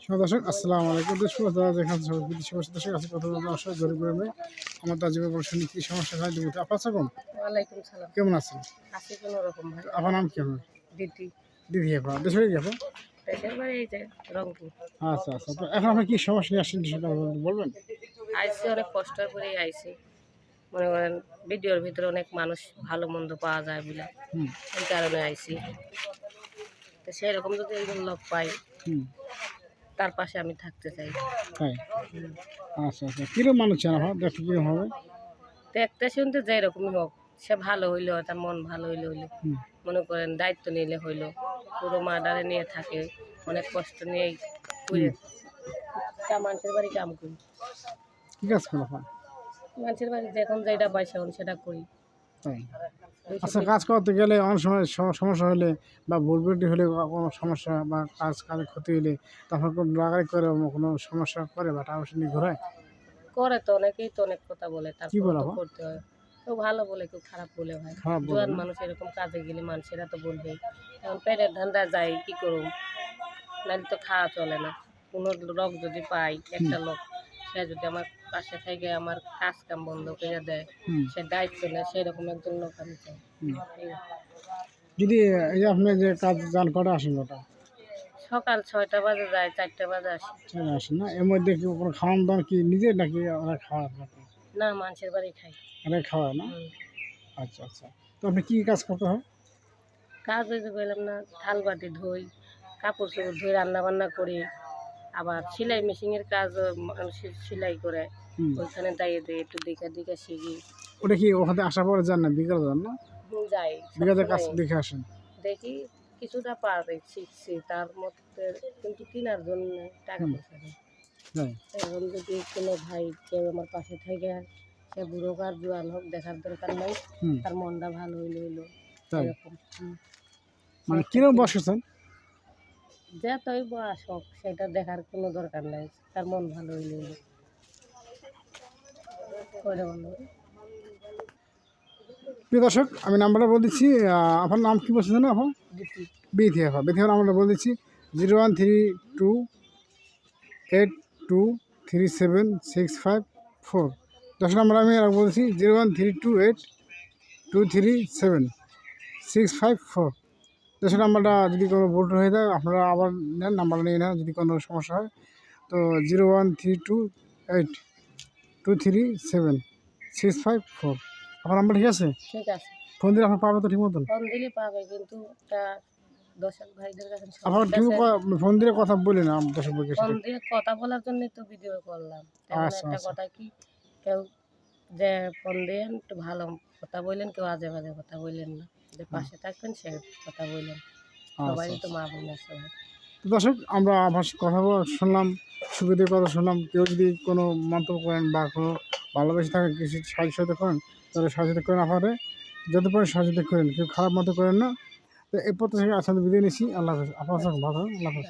দর্শক আসসালামু আলাইকুম। দেশ যারা যেখানে সবাই বিদেশি কথা বলতে গরিব গরিবে। আমার বড় শুনি কি সমস্যা হয় আপনার কম ওয়ালাইকুম সালাম। কেমন আছেন? আছি কোনো রকম ভাই। আপনার নাম কেমন দিদি। দিদি আপা। দেশের যে রংপুর। আচ্ছা আচ্ছা। এখন আপনি কি সমস্যা নিয়ে আসছেন সেটা বলবেন? আইসি অনেক কষ্ট করেই আইসি। মনে করেন ভিডিওর ভিতরে অনেক মানুষ ভালো মন্দ পাওয়া যায় বলে। হুম। এই কারণে আইসি। তো সেরকম যদি একজন লোক পাই হুম। তার পাশে আমি থাকতে চাই। তাই? আচ্ছা আচ্ছা। কীরকম মানুষ চান আপনার? দেখতে কীরকম হবে? দেখতে শুনতে যে এরকমই হোক সে ভালো হইল তার মন ভালো হইলে হইল। মনে করেন দায়িত্ব নিলে হইল। পুরো মার্ডারে নিয়ে থাকে অনেক কষ্ট তা মানুষের বাড়ি কাম করি। কী কাজ করেন মানুষের বাড়ি যখন যেটা পাই সেখন সেটা করি। তাই। আচ্ছা কাজ করতে গেলে অনেক সময় সমস্যা হলে বা ভুলভুটি হলে কোনো সমস্যা বা কাজ কাজে ক্ষতি হলে তখন কোনো রাগারি করে কোনো সমস্যা করে বা টাকা পয়সা নিয়ে ঘোরায়। করে তো অনেকেই তো অনেক কথা বলে তারপর বলে তো করতে হয়। কেউ ভালো বলে কেউ খারাপ বলে ভাই। খারাপ বলে জোয়ান মানুষ এরকম কাজে গেলে মানুষেরা তো বলবেই। এখন পেটের ধান্দা যাই কি করুম? নাহলে তো খাওয়া চলে না। কোনো লোক যদি পাই একটা লোক সে যদি আমার পাশে থেকে আমার কাজ কাম বন্ধ করে দেয় সে দায়িত্ব নেয় সেরকম একজন লোক আমি চাই। যদি এই আপনি যে কাজ যান কটা আসেন কটা? সকাল ছয়টা বাজে যায় চারটা বাজে আসি। চলে আসেন না? এর মধ্যে কি কোনো খাওয়ান দাওয়ান কি নিজের নাকি ওরা খাওয়া আপনাকে না মানুষের বাড়ি খাই। ওরা খাওয়ায় না? আচ্ছা আচ্ছা। তো আপনি কী কাজ করতে হয়? কাজ যে বললাম না থাল বাটি ধুই কাপড় চোপড় ধুই রান্না বান্না করি। আবার সেলাই মেশিনের কাজ সেলাই করে। ওইখানে দাঁড়িয়ে দিয়ে একটু দেখে দেখে শিখি। ওটা কি ওখানে আসার পরে যান না? বিকালে যান না? যাই। বিকালে কাজ দেখে আসেন। দেখি কিছুটা পারি শিখছি তার মধ্যে কিন্তু কেনার জন্য টাকা পয়সা নেই। এখন যদি কোনো ভাই কেউ আমার পাশে থেকে সে বুড়ো কার জোয়ান হোক দেখার দরকার নাই। তার মনটা ভালো হইলে হইল। এরকম। মানে কীরকম বসেছেন যতই বয়স হোক সেটা দেখার কোনো দরকার নাই। তার মন ভালো হইলে প্রিয় দর্শক আমি নাম্বারটা বলে দিচ্ছি। আপনার নাম কি বলছেন না দিতি বিথি আপা। বিথি নাম্বারটা বলে দিচ্ছি। Zero one three two eight two three seven six five four. দশ নম্বর আমি বলছি। Zero one three two eight two three seven six five four. দশ নাম্বারটা যদি কোনো ভুল হয়ে যায় আপনারা আবার নেন নাম্বারটা নিয়ে নেন যদি কোনো সমস্যা হয়। তো zero one three two eight two three seven six five four. আপনার নাম্বার ঠিক আছে? ঠিক আছে। ফোন দিলে আপনার পাবে তো ঠিক মতন? ফোন দিলে পাবে কিন্তু দর্শক ভাইদের কাছে আপনার ঠিক ফোন দিলে কথা বলি না দর্শক বইকে ফোন দিয়ে কথা বলার জন্য তো ভিডিও করলাম। আচ্ছা, একটা আচ্ছা। কথা কি কেউ যে ফোন দেন একটু ভালো কথা বললেন কেউ আজে বাজে কথা বললেন না। যে পাশে থাকবেন সে কথা বললেন। সবাই তো মা বোন আছে দর্শক আমরা আবার কথা শুনলাম সুবিধের কথা শুনলাম। কেউ যদি কোনো মন্তব্য করেন বা কোনো ভালোবেসে থাকেন কিছু সাহায্য করেন তাহলে সাহায্য করেন আপনারে যত পারেন সাহায্য করেন কেউ খারাপ মতো করেন না। তো এরপর থেকে আসলে বিদায় নিচ্ছি। আল্লাহ হাফেজ। আপনার সঙ্গে ভালো আল্লাহ হাফেজ।